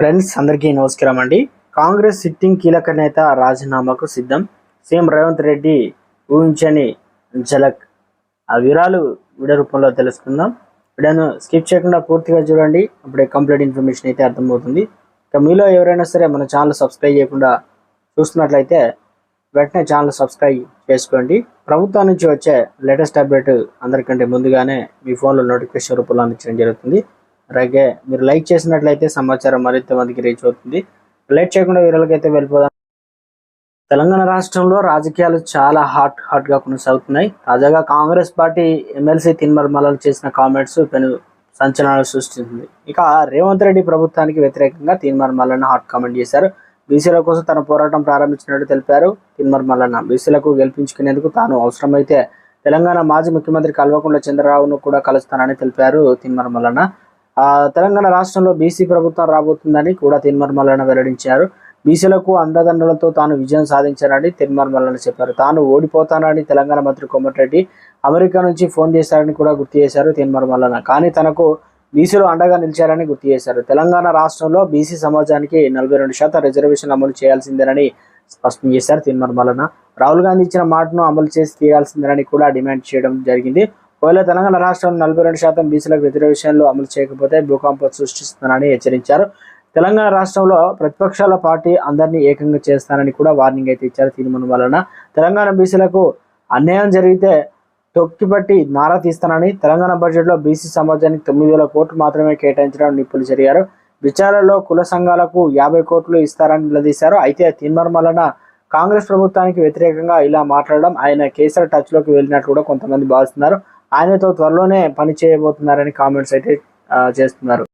Friends అందరికీ నమస్కారం అండి. కాంగ్రెస్ సిట్టింగ్ కీలక నేత రాజీనామాకు సిద్ధం. సీఎం రేవంత్ రెడ్డి ఊహించని జలక్ ఆ వివరాలు వీడియో రూపంలో తెలుసుకుందాం. వీడియోను స్కిప్ చేయకుండా పూర్తిగా చూడండి. అప్పుడే కంప్లీట్ ఇన్ఫర్మేషన్ అయితే అర్థమవుతుంది. ఇక మీలో ఎవరైనా సరే మన ఛానల్ సబ్స్క్రైబ్ చేయకుండా చూస్తున్నట్లయితే వెంటనే ఛానల్ సబ్స్క్రైబ్ చేసుకోండి. ప్రభుత్వం నుంచి వచ్చే లేటెస్ట్ అప్డేట్ అందరికంటే ముందుగానే మీ ఫోన్లో నోటిఫికేషన్ రూపంలో అందించడం జరుగుతుంది. అలాగే మీరు లైక్ చేసినట్లయితే సమాచారం మరింత మందికి రీచ్ అవుతుంది. లేట్ చేయకుండా వీరలకైతే వెళ్ళిపోదాం. తెలంగాణ రాష్ట్రంలో రాజకీయాలు చాలా హాట్ హాట్గా కొనసాగుతున్నాయి. తాజాగా కాంగ్రెస్ పార్టీ ఎమ్మెల్సీ తిన్మర్మలాలు చేసిన కామెంట్స్ పెను సంచలనాలు సృష్టించింది. ఇక రేవంత్ రెడ్డి ప్రభుత్వానికి వ్యతిరేకంగా తీన్మర్మలన్న హాట్ కామెంట్ చేశారు. బీసీల కోసం తన పోరాటం ప్రారంభించినట్టు తెలిపారు తిన్మర్మలన్న బీసీలకు గెలిపించుకునేందుకు తాను అవసరమైతే తెలంగాణ మాజీ ముఖ్యమంత్రి కల్వకుంట్ల చంద్రరావును కూడా కలుస్తానని తెలిపారు తిన్మర్మలన్న తెలంగాణ రాష్ట్రంలో బీసీ ప్రభుత్వం రాబోతుందని కూడా తిన్మర్మలన వెల్లడించారు. బీసీలకు అండదండలతో తాను విజయం సాధించానని తిన్మర్మలన చెప్పారు. తాను ఓడిపోతానని తెలంగాణ మంత్రి కొమ్మటిరెడ్డి అమెరికా నుంచి ఫోన్ చేశారని కూడా గుర్తు చేశారు తిన్మర్మలన కానీ తనకు బీసీలు అండగా నిలిచారని గుర్తు చేశారు. తెలంగాణ రాష్ట్రంలో బీసీ సమాజానికి నలభై రెండు శాతం రిజర్వేషన్ అమలు చేయాల్సిందేనని స్పష్టం చేశారు తిన్మర్మలన రాహుల్ గాంధీ ఇచ్చిన మాటను అమలు చేసి తీయాల్సిందేనని కూడా డిమాండ్ చేయడం జరిగింది. ఒకవేళ తెలంగాణ రాష్ట్రంలో నలభై రెండు శాతం బీసీలకు రిజర్వేషన్లు అమలు చేయకపోతే భూకంపం సృష్టిస్తున్నానని హెచ్చరించారు. తెలంగాణ రాష్ట్రంలో ప్రతిపక్షాల పార్టీ అందరినీ ఏకంగా చేస్తానని కూడా వార్నింగ్ అయితే ఇచ్చారు తీర్మానం వలన. తెలంగాణ బీసీలకు అన్యాయం జరిగితే తొక్కిపట్టి నారా తీస్తానని తెలంగాణ బడ్జెట్లో బీసీ సమాజానికి తొమ్మిది వేల కోట్లు మాత్రమే కేటాయించడం నిప్పులు జరిగారు. విచారణలో కుల సంఘాలకు యాభై కోట్లు ఇస్తారని నిలదీశారు. అయితే తీర్మానం వలన కాంగ్రెస్ ప్రభుత్వానికి వ్యతిరేకంగా ఇలా మాట్లాడడం ఆయన కేసీఆర్ టచ్లోకి వెళ్ళినట్లు కూడా కొంతమంది భావిస్తున్నారు. ఆయనతో త్వరలోనే పని చేయబోతున్నారని కామెంట్స్ అయితే ఆ, చేస్తున్నారు.